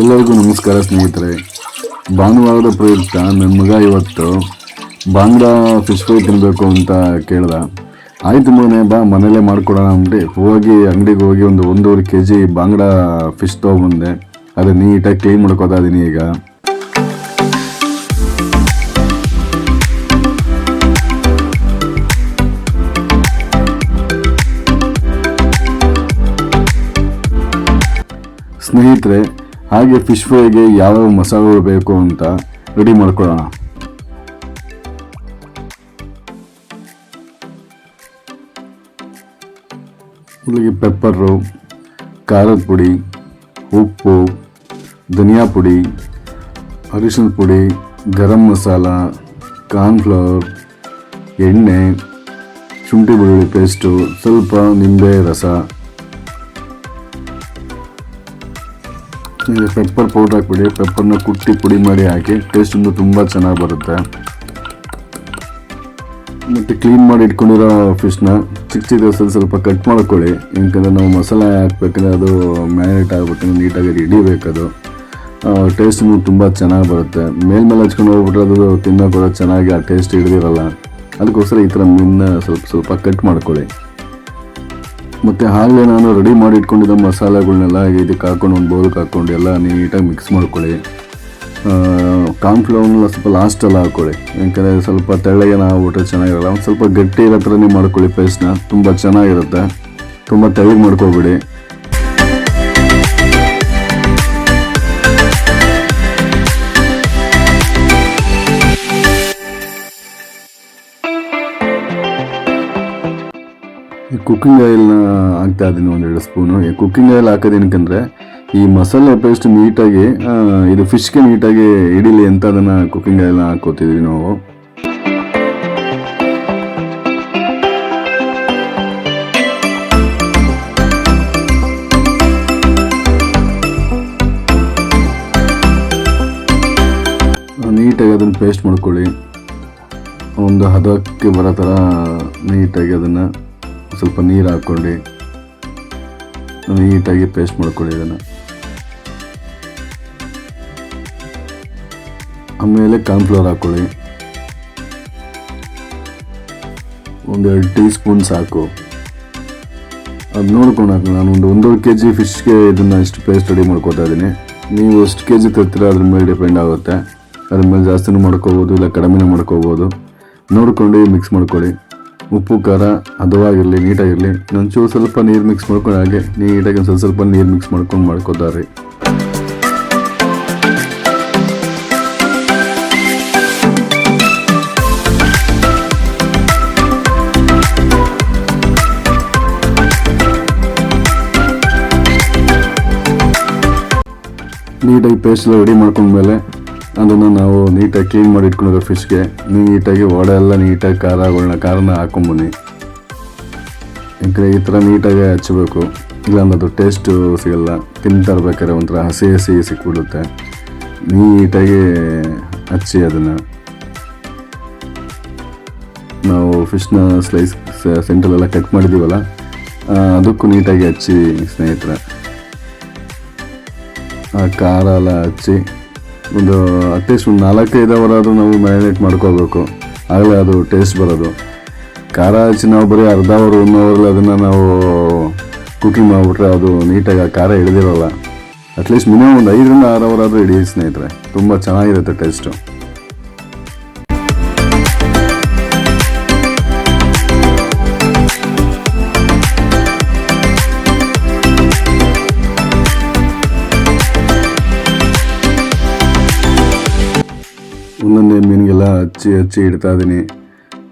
ಎಲ್ಲರಿಗೂ ನಮಸ್ಕಾರ ಸ್ನೇಹಿತರೆ. ಭಾನುವಾರದ ಪ್ರಯುಕ್ತ ನನ್ನ ಮಗ ಇವತ್ತು ಬಾಂಗ್ಡಾ ಫಿಶ್ ಫ್ರೈ ತಿನ್ನಬೇಕು ಅಂತ ಕೇಳ್ದ. ಆಯ್ತು ಮನೆ ಬಾ ಮನೇಲೇ ಮಾಡ್ಕೊಡೋಣ ಅಂದ್ಬಿಟ್ಟು ಹೋಗಿ, ಅಂಗಡಿಗೆ ಹೋಗಿ ಒಂದು ಒಂದೂವರೆ ಕೆ ಜಿ ಬಾಂಗ್ಡಾ ಫಿಶ್ ತೊಗೊಂಬಂದೆ ಅದು ನೀಟಾಗಿ ಕ್ಲೀನ್ ಮಾಡ್ಕೋತಾ ಇದ್ದೀನಿ ಈಗ. ಸ್ನೇಹಿತರೆ, ಹಾಗೆ ಫಿಶ್ ಫ್ರೈಗೆ ಯಾವ್ಯಾವ ಮಸಾಲೆಗಳು ಬೇಕು ಅಂತ ರೆಡಿ ಮಾಡ್ಕೊಳ್ಳೋಣ. ಇಲ್ಲಿಗೆ ಪೆಪ್ಪರು ಖಾರದ ಪುಡಿ, ಉಪ್ಪು, ಧನಿಯಾ ಪುಡಿ, ಅರಿಶಿನ ಪುಡಿ, ಗರಂ ಮಸಾಲ ಕಾರ್ನ್ಫ್ಲವರ್ ಎಣ್ಣೆ, ಶುಂಠಿ ಬೆಳ್ಳುಳ್ಳಿ ಪೇಸ್ಟು ಸ್ವಲ್ಪ ನಿಂಬೆ, ರಸ. ಈಗ ಪೆಪ್ಪರ್ ಪೌಡರ್ ಹಾಕ್ಬಿಡಿ ಪೆಪ್ಪರ್ನ ಕುಟ್ಟಿ ಪುಡಿ ಮಾಡಿ ಹಾಕಿ ಟೇಸ್ಟ್ ತುಂಬ ಚೆನ್ನಾಗಿ ಬರುತ್ತೆ. ಮತ್ತು ಕ್ಲೀನ್ ಮಾಡಿ ಇಟ್ಕೊಂಡಿರೋ ಫಿಶ್ನ ಚಿಕ್ಕ ಚಿಕ್ಕ ಸ್ವಲ್ಪ ಸ್ವಲ್ಪ ಕಟ್ ಮಾಡ್ಕೊಳ್ಳಿ. ಯಾಕಂದರೆ ನಾವು ಮಸಾಲೆ ಹಾಕ್ಬೇಕಂದ್ರೆ ಅದು ಮ್ಯಾರಿನೇಟ್ ಆಗ್ಬೇಕಂದ್ರೆ ನೀಟಾಗಿ ಹಿಡಿಬೇಕದು ಟೇಸ್ಟ್ ತುಂಬ ಚೆನ್ನಾಗಿ ಬರುತ್ತೆ. ಮೇಲ್ಮೇಲೆ ಹಚ್ಕೊಂಡು ಹೋಗ್ಬಿಟ್ರೆ ಅದು ತಿನ್ನೋ ಕೂಡ ಚೆನ್ನಾಗಿ ಆ ಟೇಸ್ಟ್ ಹಿಡಿದಿರಲ್ಲ. ಅದಕ್ಕೋಸ್ಕರ ಈ ಥರ ಮೀನನ್ನ ಸ್ವಲ್ಪ ಸ್ವಲ್ಪ ಕಟ್ ಮಾಡ್ಕೊಳ್ಳಿ. ಮತ್ತು ಹಾಗೆ ನಾನು ರೆಡಿ ಮಾಡಿ ಇಟ್ಕೊಂಡಿದ್ದ ಮಸಾಲೆಗಳ್ನೆಲ್ಲ ಇದಕ್ಕೆ ಹಾಕೊಂಡು ಒಂದು ಬೌಲ್ಗೆ ಹಾಕ್ಕೊಂಡು ಎಲ್ಲ ನೀಟಾಗಿ ಮಿಕ್ಸ್ ಮಾಡ್ಕೊಳ್ಳಿ. ಕಾರ್ನ್ಫ್ಲವರ್ನೆಲ್ಲ ಸ್ವಲ್ಪ ಲಾಸ್ಟಲ್ಲಿ ಹಾಕ್ಕೊಳ್ಳಿ ಯಾಕಂದರೆ ಸ್ವಲ್ಪ ತೆಳ್ಳಗೆ ಆಗ್ಬಿಟ್ರೆ ಚೆನ್ನಾಗಿರಲ್ಲ. ಒಂದು ಸ್ವಲ್ಪ ಗಟ್ಟಿ ಇರೋ ಥರನೇ ಮಾಡ್ಕೊಳ್ಳಿ ಪೇಸ್ಟ್ನ ತುಂಬ ಚೆನ್ನಾಗಿರುತ್ತೆ. ತುಂಬ ತೆಳ್ಳಗೆ ಮಾಡ್ಕೊಬೇಡಿ. ಕುಕ್ಕಿಂಗ್ ಆಯಿಲ್ನ ಹಾಕ್ತಾ ಇದ್ದೀನಿ ಒಂದೆರಡು ಸ್ಪೂನು ಕುಕ್ಕಿಂಗ್ ಆಯಿಲ್ ಹಾಕೋದೇನಕ್ಕಂದ್ರೆ ಈ ಮಸಾಲೆ ಪೇಸ್ಟ್ ನೀಟಾಗಿ ಇದು ಫಿಶ್ಗೆ ನೀಟಾಗಿ ಹಿಡೀಲಿ ಅಂತ ಅದನ್ನು ಕುಕ್ಕಿಂಗ್ ಆಯಿಲ್ನ ಹಾಕೋತಿದ್ವಿ ನಾವು. ನೀಟಾಗಿ ಅದನ್ನು ಪೇಸ್ಟ್ ಮಾಡ್ಕೊಳ್ಳಿ. ಒಂದು ಹದಕ್ಕೆ ಬರೋ ಥರ ನೀಟಾಗಿ ಅದನ್ನು ಸ್ವಲ್ಪ ನೀರು ಹಾಕ್ಕೊಂಡು ನೀಟಾಗಿ ಪೇಸ್ಟ್ ಮಾಡ್ಕೊಳ್ಳಿ ಇದನ್ನು. ಆಮೇಲೆ ಕಾರ್ನ್ಫ್ಲವರ್ ಹಾಕ್ಕೊಳ್ಳಿ. ಒಂದೆರಡು ಟೀ ಸ್ಪೂನ್ ಸಾಕು. ಅದು ನೋಡ್ಕೊಂಡು ಹಾಕಿ ನಾನು ಒಂದು ಒಂದೂವರೆ ಕೆ ಜಿ ಫಿಶ್ಗೆ ಇದನ್ನು ಇಷ್ಟು ಪೇಸ್ಟ್ ರೆಡಿ ಮಾಡ್ಕೋತಾ ಇದ್ದೀನಿ. ನೀವು ಎಷ್ಟು ಕೆ ಜಿ ತರ್ತೀರ, ಅದ್ರ ಮೇಲೆ ಡಿಪೆಂಡ್ ಆಗುತ್ತೆ. ಅದ್ರ ಮೇಲೆ ಜಾಸ್ತಿನೂ ಮಾಡ್ಕೋಬೋದು, ಇಲ್ಲ ಕಡಿಮೆನೂ ಮಾಡ್ಕೋಬೋದು. ನೋಡ್ಕೊಂಡು ಮಿಕ್ಸ್ ಮಾಡ್ಕೊಳ್ಳಿ. ಉಪ್ಪು, ಖಾರ ಹದವಾಗಿರಲಿ ನೀಟಾಗಿರಲಿ ನಂಚೂರು ಸ್ವಲ್ಪ ನೀರು ಮಿಕ್ಸ್ ಮಾಡ್ಕೊಂಡು ಹಾಗೆ ನೀಟಾಗಿ ಒಂದು ಸ್ವಲ್ಪ ಸ್ವಲ್ಪ ನೀರು ಮಿಕ್ಸ್ ಮಾಡ್ಕೊಂಡು ಮಾಡ್ಕೋತಾರೆ. ನೀಟಾಗಿ ಪೇಸ್ಟ್ ಎಲ್ಲ ರೆಡಿ ಮಾಡ್ಕೊಂಡ್ಮೇಲೆ ಅದನ್ನು ನಾವು ನೀಟಾಗಿ ಕ್ಲೀನ್ ಮಾಡಿ ಇಟ್ಕೊಂಡಿರೋ ಫಿಶ್ಗೆ ನೀಟಾಗಿ ಒಡೆ ಎಲ್ಲ ನೀಟಾಗಿ ಖಾರಗಳನ್ನ ಖಾರನ ಹಾಕೊಂಬನ್ನಿ. ಯಾಕಂದರೆ ಈ ಥರ ನೀಟಾಗಿ ಹಚ್ಚಬೇಕು. ಇಲ್ಲಾಂದ್ರೆ ಅದು ಟೇಸ್ಟು ಸಿಗಲ್ಲ. ತಿಂತಾ ಇರ್ಬೇಕಾದ್ರೆ ಒಂಥರ ಹಸಿ ಹಸಿ ಸಿಕ್ಬಿಡುತ್ತೆ. ನೀಟಾಗಿ ಹಚ್ಚಿ ಅದನ್ನು. ನಾವು ಫಿಶ್ನ ಸ್ಲೈಸ್ ಸೆಂಟ್ರಲೆಲ್ಲ ಕಟ್ ಮಾಡಿದ್ದೀವಲ್ಲ ಅದಕ್ಕೂ ನೀಟಾಗಿ ಹಚ್ಚಿ ಸ್ನೇಹಿತರೆ. ಆ ಖಾರ ಎಲ್ಲ ಹಚ್ಚಿ ಒಂದು ಅಟ್ಲೀಸ್ಟ್ ಒಂದು ನಾಲ್ಕೈದು ಅವರ ಆದರೂ ನಾವು ಮ್ಯಾರಿನೇಟ್ ಮಾಡ್ಕೋಬೇಕು ಆಗಲೇ ಅದು ಟೇಸ್ಟ್ ಬರೋದು. ಖಾರ ಹಚ್ಚಿ ನಾವು ಬರೀ ಅರ್ಧ ಅವರು, ಒಂದು ಅವರಲ್ಲಿ ಅದನ್ನು ನಾವು ಕುಕಿಂಗ್ ಮಾಡಿಬಿಟ್ರೆ ಅದು ನೀಟಾಗಿ ಆ ಖಾರ ಹಿಡಿದಿರಲ್ಲ. ಅಟ್ಲೀಸ್ಟ್ ಮಿನಿಮಮ್ ಒಂದು ಐದರಿಂದ ಆರು ಅವರಾದರೂ ಆದರೂ ಹಿಡಿಯಿ ಸ್ನೇಹಿತರೆ. ತುಂಬ ಚೆನ್ನಾಗಿರುತ್ತೆ ಟೇಸ್ಟು ಒಂದೊಂದೇ ಮೀನಿಗೆಲ್ಲ ಹಚ್ಚಿ ಹಚ್ಚಿ ಇಡ್ತಾ ಇದ್ದೀನಿ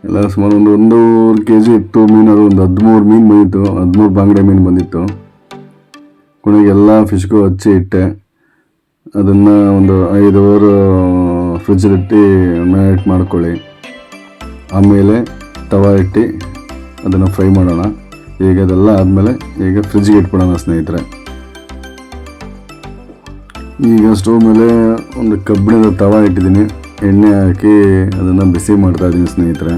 ಎಲ್ಲ ಸುಮಾರು ಒಂದು ಒಂದೂವರೆ ಕೆ ಜಿ ಇತ್ತು ಮೀನು, ಅದು ಒಂದು ಹದಿಮೂರು ಮೀನು ಬಂದಿತ್ತು. ಹದಿಮೂರು ಬಾಂಗ್ಡೆ ಮೀನು ಬಂದಿತ್ತು. ಕೊನೆಗೆಲ್ಲ ಫಿಶ್ಗೂ ಹಚ್ಚಿ ಇಟ್ಟೆ. ಅದನ್ನು ಒಂದು ಐದು ಫ್ರಿಜ್ ಫ್ರಿಜ್ಜಲ್ಲಿಟ್ಟು ಮ್ಯಾರಿನೇಟ್ ಮಾಡ್ಕೊಳ್ಳಿ. ಆಮೇಲೆ ತವ ಇಟ್ಟು ಅದನ್ನು ಫ್ರೈ ಮಾಡೋಣ. ಈಗ ಅದೆಲ್ಲ ಆದಮೇಲೆ ಈಗ ಫ್ರಿಜ್ಗೆ ಇಟ್ಬಿಡೋಣ ಸ್ನೇಹಿತರೆ. ಈಗ ಸ್ಟವ್ ಮೇಲೆ ಒಂದು ಕಬ್ಬಿಣದ ತವ ಇಟ್ಟಿದ್ದೀನಿ. ಎಣ್ಣೆ ಹಾಕಿ ಅದನ್ನು ಬಿಸಿ ಮಾಡ್ತಾ ಇದ್ದೀನಿ ಸ್ನೇಹಿತರೆ.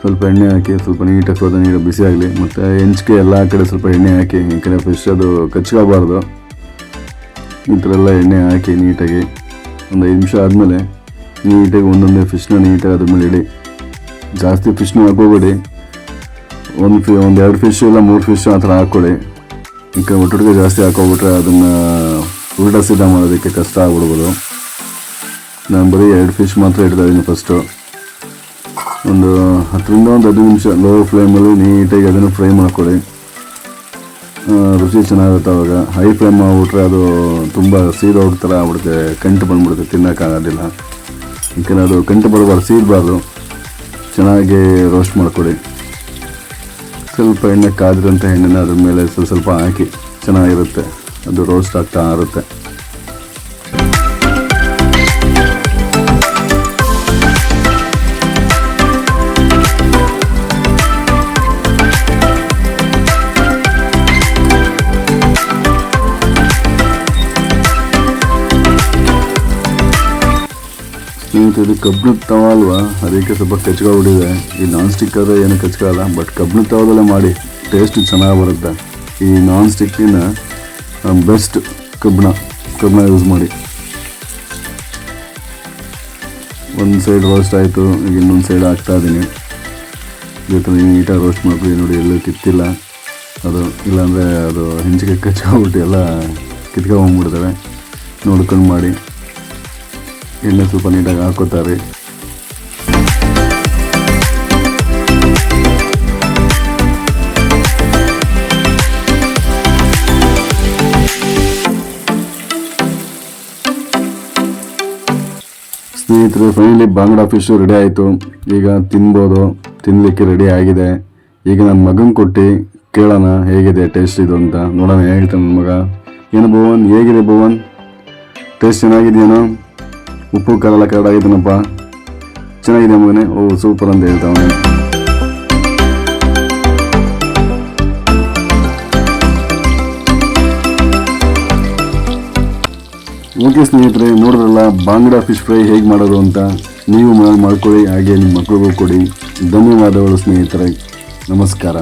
ಸ್ವಲ್ಪ ಎಣ್ಣೆ ಹಾಕಿ ಸ್ವಲ್ಪ ನೀಟಾಗಿ ಸ್ವಲ್ಪ ನೀರು ಬಿಸಿ ಆಗಲಿ. ಮತ್ತು ಹೆಂಚಿಗೆ ಎಲ್ಲ ಕಡೆ ಸ್ವಲ್ಪ ಎಣ್ಣೆ ಹಾಕಿ, ಈ ಕಡೆ ಫಿಶ್ ಅದು ಕಚ್ಕೋಬಾರ್ದು ಈ ಥರ ಎಲ್ಲ ಎಣ್ಣೆ ಹಾಕಿ ನೀಟಾಗಿ ಒಂದು ಐದು ನಿಮಿಷ ಆದಮೇಲೆ ನೀಟಾಗಿ ಒಂದೊಂದೇ ಫಿಶ್ನ ನೀಟಾಗಿ ಅದ್ರ ಮೇಲೆ ಇಡಿ. ಜಾಸ್ತಿ ಫಿಶ್ನ ಹಾಕೋಬೇಡಿ. ಒಂದು ಫಿ ಒಂದು ಎರಡು ಫಿಶ್ ಇಲ್ಲ, ಮೂರು ಫಿಶ್ ಆ ಥರ ಹಾಕ್ಕೊಳ್ಳಿ. ಈಗ ಒಟ್ಟೊಟ್ಟಿಗೆ ಜಾಸ್ತಿ ಹಾಕೋಬಿಟ್ರೆ ಅದನ್ನು ಉಲ್ಟಾ ಸಿದ್ಧ ಮಾಡೋದಕ್ಕೆ ಕಷ್ಟ ಆಗ್ಬಿಡ್ಬೋದು. ನಾನು ಬರೀ ಎರಡು ಫಿಶ್ ಮಾತ್ರ ಇಡ್ತಾ ಇದ್ದೀನಿ ಫಸ್ಟು ಒಂದು ಹತ್ತರಿಂದ ಒಂದು ಹದಿನೈದು ನಿಮಿಷ ಲೋ ಫ್ಲೇಮಲ್ಲಿ ನೀಟಾಗಿ ಅದನ್ನು ಫ್ರೈ ಮಾಡ್ಕೊಡಿ ರುಚಿ ಚೆನ್ನಾಗಿರುತ್ತೆ ಅವಾಗ. ಹೈ ಫ್ಲೇಮ್ ಮಾಡಿಬಿಟ್ರೆ ಅದು ತುಂಬ ಸೀದ ಥರ ಆಗ್ಬಿಡುತ್ತೆ, ಕಂಟು ಬಂದ್ಬಿಡುತ್ತೆ ತಿನ್ನೋಕ್ಕಾಗೋದಿಲ್ಲ ಯಾಕೆಂದರೆ ಅದು ಕಂಟು ಬರಬಾರ್ದು ಸೀದಬಾರ್ದು ಚೆನ್ನಾಗಿ ರೋಸ್ಟ್ ಮಾಡಿಕೊಡಿ ಸ್ವಲ್ಪ ಎಣ್ಣೆ ಕಾದಿರೋಂಥ ಎಣ್ಣೆನ ಅದ್ರ ಮೇಲೆ ಸ್ವಲ್ಪ ಸ್ವಲ್ಪ ಹಾಕಿ ಚೆನ್ನಾಗಿರುತ್ತೆ. ಅದು ರೋಸ್ಟ್ ಆಗ್ತಾ ಇರುತ್ತೆ. ಸ್ನೇಹಿತರೆ ಕಬ್ಬಿಣದ ತವ ಅಲ್ವಾ? ಅದಕ್ಕೆ ಸ್ವಲ್ಪ ಕಚ್ಕೊಬಿಟ್ಟಿದೆ ಈ ನಾನ್ ಸ್ಟಿಕ್ ಆದರೆ ಏನು ಕಚ್ಕೊಳ್ಳಲ್ಲ ಬಟ್ ಕಬ್ಬಿಣದ ತವದಲ್ಲೇ ಮಾಡಿ ಟೇಸ್ಟ್ ಚೆನ್ನಾಗಿ ಬರುತ್ತೆ. ಈ ನಾನ್ ಸ್ಟಿಕ್ಕಿನ ಬೆಸ್ಟ್ ಕಬ್ಬಿಣ ಕಬ್ಬಿಣ ಯೂಸ್ ಮಾಡಿ. ಒಂದು ಸೈಡ್ ರೋಸ್ಟ್ ಆಯಿತು, ಈಗ ಇನ್ನೊಂದು ಸೈಡ್ ಹಾಕ್ತಾ ಇದ್ದೀನಿ ಜೊತೆ ನೀಟಾಗಿ ರೋಸ್ಟ್ ಮಾಡ್ಬಿಟ್ಟು ನೋಡಿ, ಎಲ್ಲೂ ಕಿತ್ತಿಲ್ಲ. ಅದು ಇಲ್ಲಾಂದರೆ ಅದು ಹೆಂಚಿಗೆ ಕಚ್ಕೊಬಿಟ್ಟು ಎಲ್ಲ ಕಿತ್ಕೊಂಡ್ಬಿಡ್ತವೆ ನೋಡ್ಕೊಂಡು ಮಾಡಿ. ಎಣ್ಣೆ ಸ್ವಲ್ಪ ನೀಟಾಗಿ ಹಾಕೋತಾರೆ ಸ್ನೇಹಿತರೆ ಫೈನಲಿ ಬಾಂಗ್ಡಾ ಫಿಶು ರೆಡಿ ಆಯಿತು. ಈಗ ತಿನ್ಬೋದು ತಿನ್ನಲಿಕ್ಕೆ ರೆಡಿ ಆಗಿದೆ. ಈಗ ನಮ್ಮ ಮಗನ ಕೊಟ್ಟು ಕೇಳೋಣ ಹೇಗಿದೆ ಟೇಸ್ಟ್ ಇದು ಅಂತ. ನೋಡೋಣ ಹೇಳ್ತಾನೆ ನನ್ನ ಮಗ. ಏನು ಭುವನ್? ಹೇಗಿದೆ ಭುವನ್? ಟೇಸ್ಟ್ ಚೆನ್ನಾಗಿದೆಯೇನೋ? ಉಪ್ಪು ಖಾರೆಲ್ಲ ಕರಡ ಆಗಿದ್ದನಪ್ಪ ಚೆನ್ನಾಗಿದೆ ಮಗನೇ. ಓ ಸೂಪರ್ ಅಂತ ಹೇಳ್ತಾವನೆ ಓಕೆ ಸ್ನೇಹಿತರೆ, ನೋಡಿದ್ರಲ್ಲ, ಬಾಂಗ್ಡಾ ಫಿಶ್ ಫ್ರೈ ಹೇಗೆ ಮಾಡೋದು ಅಂತ ನೀವು ಮಾಡ್ಕೊಳ್ಳಿ, ಹಾಗೆ ನಿಮ್ಮ ಮಕ್ಕಳಿಗೂ ಕೊಡಿ. ಧನ್ಯವಾದಗಳು ಸ್ನೇಹಿತರೆ. ನಮಸ್ಕಾರ.